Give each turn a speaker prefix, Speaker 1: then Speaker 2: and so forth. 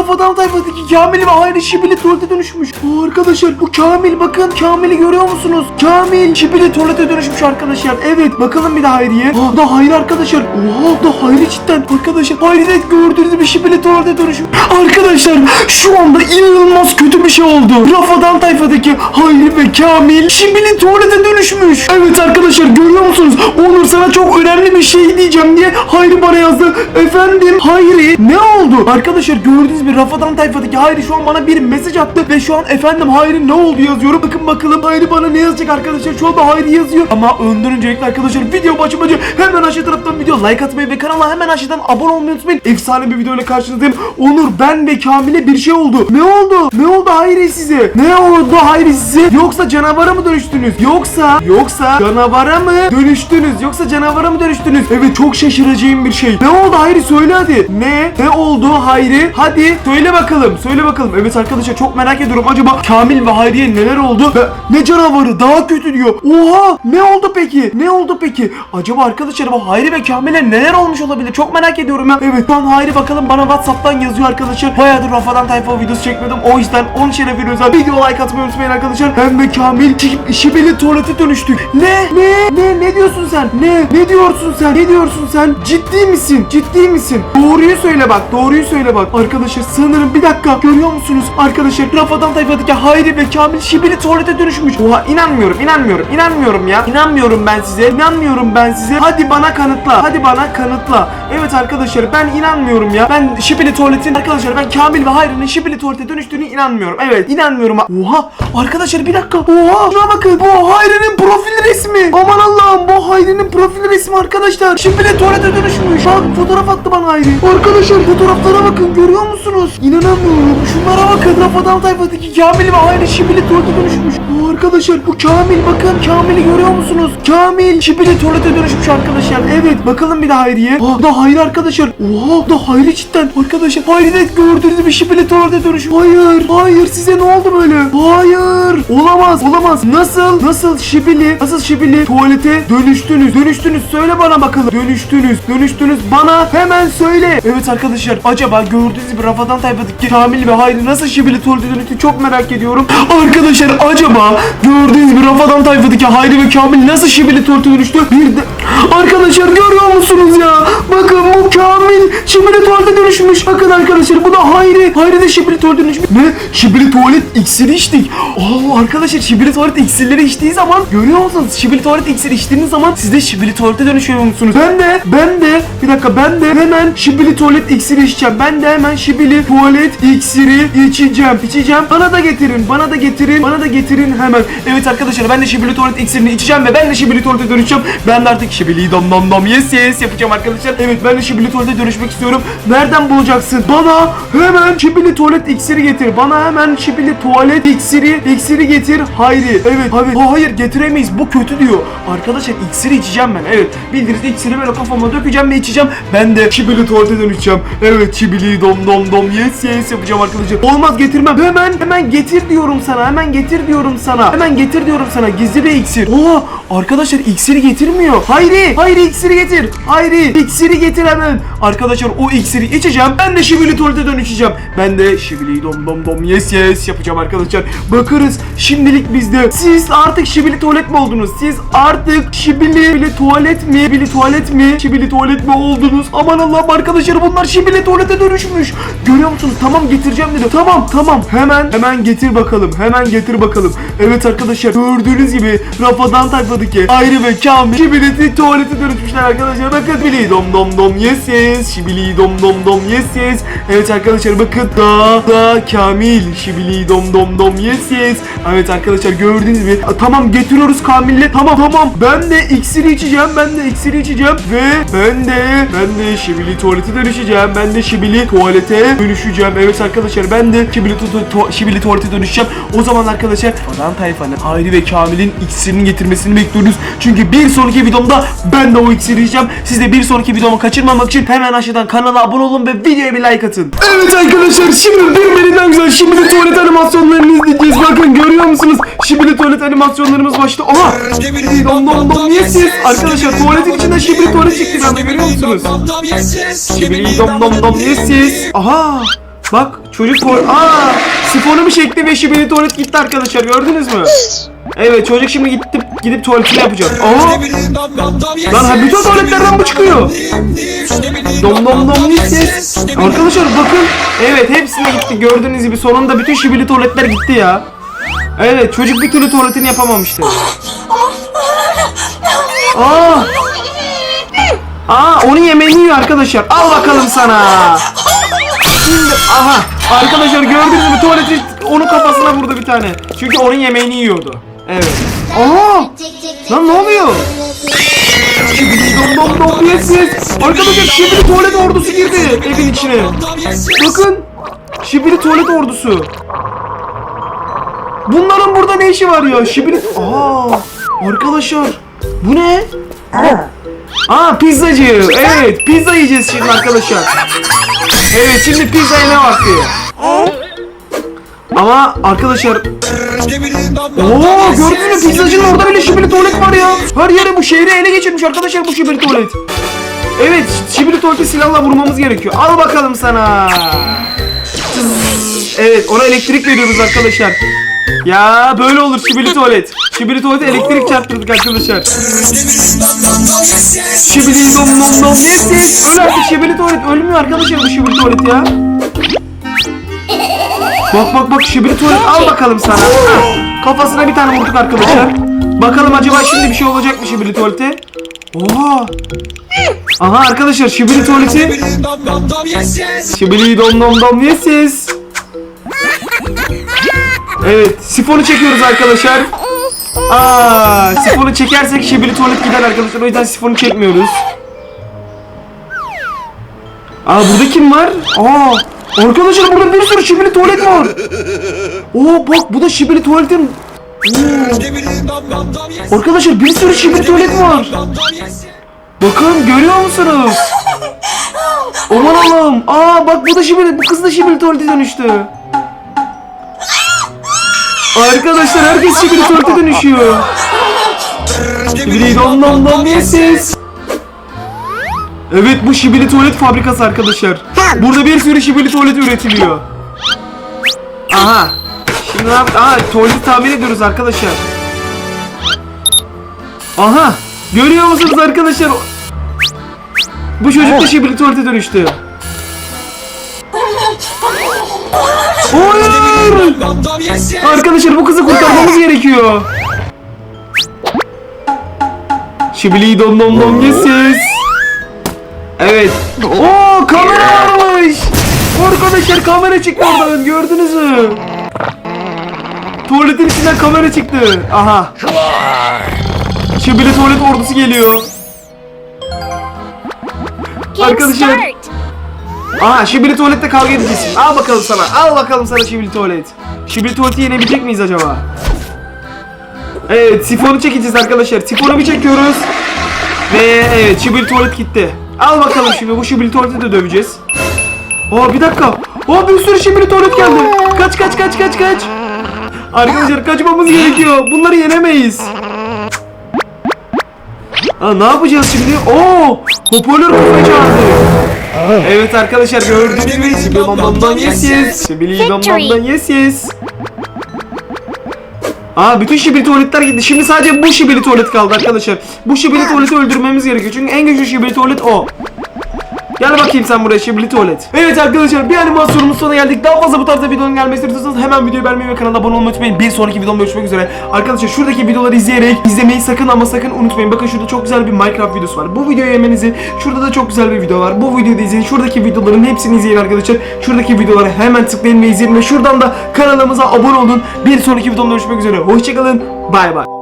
Speaker 1: Rafadan tayfadaki Kamil ve Hayri Şibili tuvalete dönüşmüş. Aa, arkadaşlar bu Kamil bakın Kamil'i görüyor musunuz? Kamil Şibili tuvalete dönüşmüş arkadaşlar. Evet bakalım bir de Hayri'ye. Aa da Hayri arkadaşlar. Oha da Hayri cidden. Arkadaşlar Hayri de gördüğünüz gibi Şibili tuvalete dönüşmüş. Arkadaşlar şu anda inanılmaz kötü bir şey oldu. Rafadan tayfadaki Hayri ve Kamil Şibili tuvalete dönüşmüş. Evet arkadaşlar görüyor musunuz? Onur sana çok önemli bir şey diyeceğim diye Hayri bana yazdı. Efendim Hayri ne oldu? Arkadaşlar gördüğünüz gibi Rafadan tayfadaki Hayri şu an bana bir mesaj attı ve şu an efendim Hayri ne oldu yazıyorum. Bakın bakalım Hayri bana ne yazacak arkadaşlar. Şu anda Hayri yazıyor. Ama önden öncelikle arkadaşlar video başımacı hemen aşağı taraftan video like atmayı ve kanala hemen aşağıdan abone olmayı unutmayın. Efsane bir video karşınızdayım. Onur ben ve Kamil'e bir şey oldu. Ne oldu? Ne oldu Hayri size? Ne oldu Hayri size? Yoksa canavara mı dönüştünüz? Yoksa yoksa canavara mı dönüştünüz? Yoksa canavara mı dönüştünüz? Evet çok şaşıracağım bir şey. Ne oldu Hayri söyle hadi. Ne? Ne oldu Hayri? Hadi söyle bakalım. Söyle bakalım. Evet arkadaşlar çok merak ediyorum. Acaba Kamil ve Hayri'ye neler oldu? Ve ne canavarı? Daha kötü diyor. Oha! Ne oldu peki? Ne oldu peki? Acaba arkadaşlar bu Hayri ve Kamil'e neler olmuş olabilir? Çok merak ediyorum ya. Evet lan Hayri bakalım bana Whatsapp'tan yazıyor arkadaşlar. Bayağıdır Rafadan Tayfa videosu çekmedim. O yüzden 10 şerefi özel video like atmayı unutmayın arkadaşlar. Ben ve Kamil şi- şibeli tuvalete dönüştük. Ne? Ne? Ne? Ne diyorsun sen? Ne? Ne diyorsun sen? Ne diyorsun sen? Ciddi misin? Ciddi misin? Doğruyu söyle bak. Doğruyu söyle bak. Arkadaşlar sanırım bir dakika. Görüyor musunuz? Arkadaşlar Rafadan Tayfa'daki Hayri ve Kamil şibeli tuvalete dönüşmüş. Oha inanmıyorum. inanmıyorum. inanmıyorum ya. İnanmıyorum ben size. İnanmıyorum ben size. Hadi bana kanıtla. Hadi bana kanıtla. Evet arkadaşlar ben inanmıyorum ya. Ben şibeli tuvaletin arkadaşlar ben Kamil ve Hayri'nin şibeli tuvalete dönüştüğünü inanmıyorum. Evet inanmıyorum. Oha arkadaşlar bir dakika. Oha şuna bakın. Bu Hayri'nin profil resmi. Aman Allah'ım bu Hayri'nin profil resmi arkadaşlar. Şibeli tuvalete dönüşmüş. Bak fotoğraf attı bana Hayri. Arkadaşlar fotoğraflara bakın görüyor musunuz? İnanamıyorum. Şunlara bakın. Rafadan tayfadaki Kamil ve Hayri şibeli tuvalete dönüşmüş. Aa, arkadaşlar bu Kamil bakın. Kamil'i görüyor musunuz? Kamil şibeli tuvalete dönüşmüş arkadaşlar. Evet bakalım bir de Hayri'ye. Aa da Hayri arkadaşlar. Oha da Hayri cidden. Arkadaşlar Hayri de gördüğünüz gibi şibeli tuvalete dönüşmüş. Hayır. Hayır size ne oldu böyle? Hayır. Olamaz. Olamaz. Nasıl? Nasıl şibili? Nasıl şibili tuvalete dönüştünüz? Dönüştünüz. Söyle bana bakalım. Dönüştünüz. Dönüştünüz. Bana hemen söyle. Evet arkadaşlar acaba gördüğünüz gibi Rafadan Tayfa'daki Kamil ve Hayri nasıl şibili tuvalete dönüştü çok merak ediyorum. Arkadaşlar acaba gördüğünüz gibi Rafadan Tayfa'daki Hayri ve Kamil nasıl şibili tuvalete dönüştü? Bir de Arkadaşlar görüyor musunuz ya? Bakın bu Kamil şibili tuvalete dönüşmüş. Bakın arkadaşlar bu da Hayri. Hayri de şibili tuvalete dönüşmüş. Ne? Şibili tuvalet iksiri içtik. Aa arkadaşlar şibili tuvalet iksirleri içtiği zaman görüyor musunuz? Şibili tuvalet iksiri içtiğiniz zaman siz de şibili tuvalete dönüşüyor musunuz? Ben de ben de bir dakika ben de hemen şibili tuvalet iksiri içeceğim. Ben de hemen şibili tuvalet iksiri içeceğim. İçeceğim. Bana da getirin. Bana da getirin. Bana da getirin hemen. Evet arkadaşlar ben de şibili tuvalet iksirini içeceğim ve ben de şibili tuvalete dönüşeceğim. Ben de artık şibili dom dom dom yes yes yapacağım arkadaşlar. Evet ben de şibili tuvalete dönüşmek istiyorum. Nereden bulacaksın? Bana hemen şibili tuvalet iksiri getir. Bana hemen şibili tuvalet iksiri iksiri getir. Hayri. Evet. Hayır. Aa, hayır getiremeyiz. Bu kötü diyor. Arkadaşlar iksiri içeceğim ben. Evet. Bildiğiniz iksiri böyle kafama dökeceğim ve içeceğim. Ben de şibili tuvalete dönüşeceğim. Evet şibili dom dom dom yes yes yapacağım arkadaşlar. Olmaz getirmem. Hemen hemen getir diyorum sana. Hemen getir diyorum sana. Hemen getir diyorum sana. Gizli bir iksir. Oo arkadaşlar iksiri getirmiyor. Hayri. Hayri iksiri getir. Hayri iksiri getir hemen. Arkadaşlar o iksiri içeceğim. Ben de şibili tuvalete dönüşeceğim. Ben de şibili dom dom dom yes yes yapacağım arkadaşlar. Bakarız şimdilik bizde. Siz artık şibili tuvalet mi oldunuz? Siz artık şibili, şibili tuvalet mi? Şibili tuvalet mi? Şibili tuvalet mi oldunuz? Aman Allah'ım arkadaşlar bunlar şibili tuvalete dönüşmüş. Görüyor musunuz? Tamam getireceğim dedi. Tamam tamam. Hemen hemen getir bakalım. Hemen getir bakalım. Evet arkadaşlar gördüğünüz gibi rafadan tayfadaki ayrı ve kamil şibili tuvalete dönüşmüşler arkadaşlar. Bakın şibili dom dom dom yes yes. Şibili dom dom dom yes yes. Evet arkadaşlar bakın da da kamil şibili dom dom dom yes yes. Evet arkadaşlar gördüğünüz gibi tamam getiriyoruz Kamil'le. Tamam tamam. Ben de iksiri içeceğim. Ben de iksiri içeceğim ve ben de ben de şibili tuvalete dönüşeceğim. Ben de şibili tuvalete dönüşeceğim. Evet arkadaşlar ben de şibili tu- şibili tuvalete dönüşeceğim. O zaman arkadaşlar falan tayfanın Hayri ve Kamil'in iksirini getirmesini bekliyoruz. Çünkü bir sonraki videomda ben de o iksiri içeceğim. Siz de bir sonraki videomu kaçırmamak için hemen aşağıdan kanala abone olun ve videoya bir like atın. Evet arkadaşlar şimdi birbirinden güzel şibili tuvalet animasyonlarını izleyeceğiz. Bakın görüyor musunuz? Şibili tuvalet animasyonlarımız başladı. Aha! Dom dom dom yes yes. Arkadaşlar tuvaletin içinde şibili tuvalet çıktı bir anda görüyor musunuz? Şibili dom dom dom yes yes. Aha! Bak çocuk tuvalet... Aa! Sifonumu çekti ve şibili tuvalet gitti arkadaşlar gördünüz mü? Evet çocuk şimdi gitti gidip tuvaletini yapacak. Aa! Lan ha bütün tuvaletlerden bu çıkıyor. Dom dom dom ses? Arkadaşlar bakın. Evet hepsine gitti gördüğünüz gibi sonunda bütün şibili tuvaletler gitti ya. Evet çocuk bir türlü tuvaletini yapamamıştı. Aa! Aa onun yemeğini yiyor arkadaşlar. Al bakalım sana. Şimdi aha arkadaşlar gördünüz mü tuvaleti onun kafasına vurdu bir tane. Çünkü onun yemeğini yiyordu. Evet. Aa! Lan ne oluyor? Dom dom dom yes yes. Arkadaşlar şibili tuvalet ordusu girdi evin içine. Bakın. Şibili tuvalet ordusu. Bunların burada ne işi var ya? Şibili... Aa! Arkadaşlar. Bu ne? Aa pizzacı. Evet pizza yiyeceğiz şimdi arkadaşlar. Evet şimdi pizza yeme vakti. Ama arkadaşlar Oo gördünüz mü pizzacının orada bile şibili tuvalet var ya. Her yere bu şehri ele geçirmiş arkadaşlar bu şibili tuvalet. Evet şibili tuvaleti silahla vurmamız gerekiyor. Al bakalım sana. Evet ona elektrik veriyoruz arkadaşlar. Ya böyle olur şibili tuvalet. Şibili tuvalete elektrik çarptırdık arkadaşlar. Şibili dom dom dom yes. Öl artık şibili tuvalet ölmüyor arkadaşlar bu şibili tuvalet ya. Bak bak bak şibili tuvalet al bakalım sana. Hah, Kafasına bir tane vurduk arkadaşlar. Bakalım acaba şimdi bir şey olacak mı şibili tuvalete? Oha. Aha arkadaşlar şibili tuvaleti. Şibili dom dom dom yes yes. Evet sifonu çekiyoruz arkadaşlar. Aa, sifonu çekersek şibili tuvalet gider arkadaşlar. O yüzden sifonu çekmiyoruz. Aa burada kim var? Aa arkadaşlar burada bir sürü şibili tuvalet var. Oo bak bu da şibili tuvaletin. Oo. Arkadaşlar bir sürü şibili tuvalet var. Bakın görüyor musunuz? Aman Allah'ım. Aa bak bu da şibili. Bu kız da şibili tuvalete dönüştü. Arkadaşlar herkes şibili tuvalete dönüşüyor. Şibili dom dom dom yeses. Evet bu şibili tuvalet fabrikası arkadaşlar. Burada bir sürü şibili tuvalet üretiliyor. Aha. Şimdi ne yap? Aha tuvaleti tamir ediyoruz arkadaşlar. Aha. Görüyor musunuz arkadaşlar? Bu çocuk da şibili tuvalete dönüştü. Hayır. Arkadaşlar bu kızı kurtarmamız gerekiyor. Şibili dom dom dom yeses. Evet. Oo kamera varmış. Arkadaşlar kamera çıktı oradan gördünüz mü? Tuvaletin içinden kamera çıktı. Aha. Şibili tuvalet ordusu geliyor. Arkadaşlar. Aha şibili tuvalette kavga edeceğiz. Al bakalım sana. Al bakalım sana şibili tuvalet. Şibili tuvaleti yenebilecek miyiz acaba? Evet sifonu çekeceğiz arkadaşlar. Sifonu bir çekiyoruz. Ve evet şibili tuvalet gitti. Al bakalım şimdi bu şibili tuvaleti de döveceğiz. Aa bir dakika. Aa bir sürü şibili tuvalet geldi. Kaç kaç kaç kaç kaç. Arkadaşlar kaçmamız gerekiyor. Bunları yenemeyiz. Aa, ne yapacağız şimdi? Oo, hoparlör kafayı çağırdı. Evet arkadaşlar gördüğünüz gibi Sibili Bam Bam'dan yes yes. Sibili Bam Bam'dan yes yes. Aa bütün şibili tuvaletler gitti. Şimdi sadece bu şibili tuvalet kaldı arkadaşlar. Bu şibili tuvaleti öldürmemiz gerekiyor. Çünkü en güçlü şibili tuvalet o. Gel bakayım sen buraya şibli tuvalet. Evet arkadaşlar bir animasyonumuz sonuna geldik. Daha fazla bu tarzda videonun gelmesini istiyorsanız hemen videoyu beğenmeyi ve kanala abone olmayı unutmayın. Bir sonraki videomda görüşmek üzere. Arkadaşlar şuradaki videoları izleyerek izlemeyi sakın ama sakın unutmayın. Bakın şurada çok güzel bir Minecraft videosu var. Bu videoyu yemenizi şurada da çok güzel bir video var. Bu videoyu da izleyin. Şuradaki videoların hepsini izleyin arkadaşlar. Şuradaki videoları hemen tıklayın ve izleyin ve şuradan da kanalımıza abone olun. Bir sonraki videomda görüşmek üzere. Hoşçakalın. Bay bay.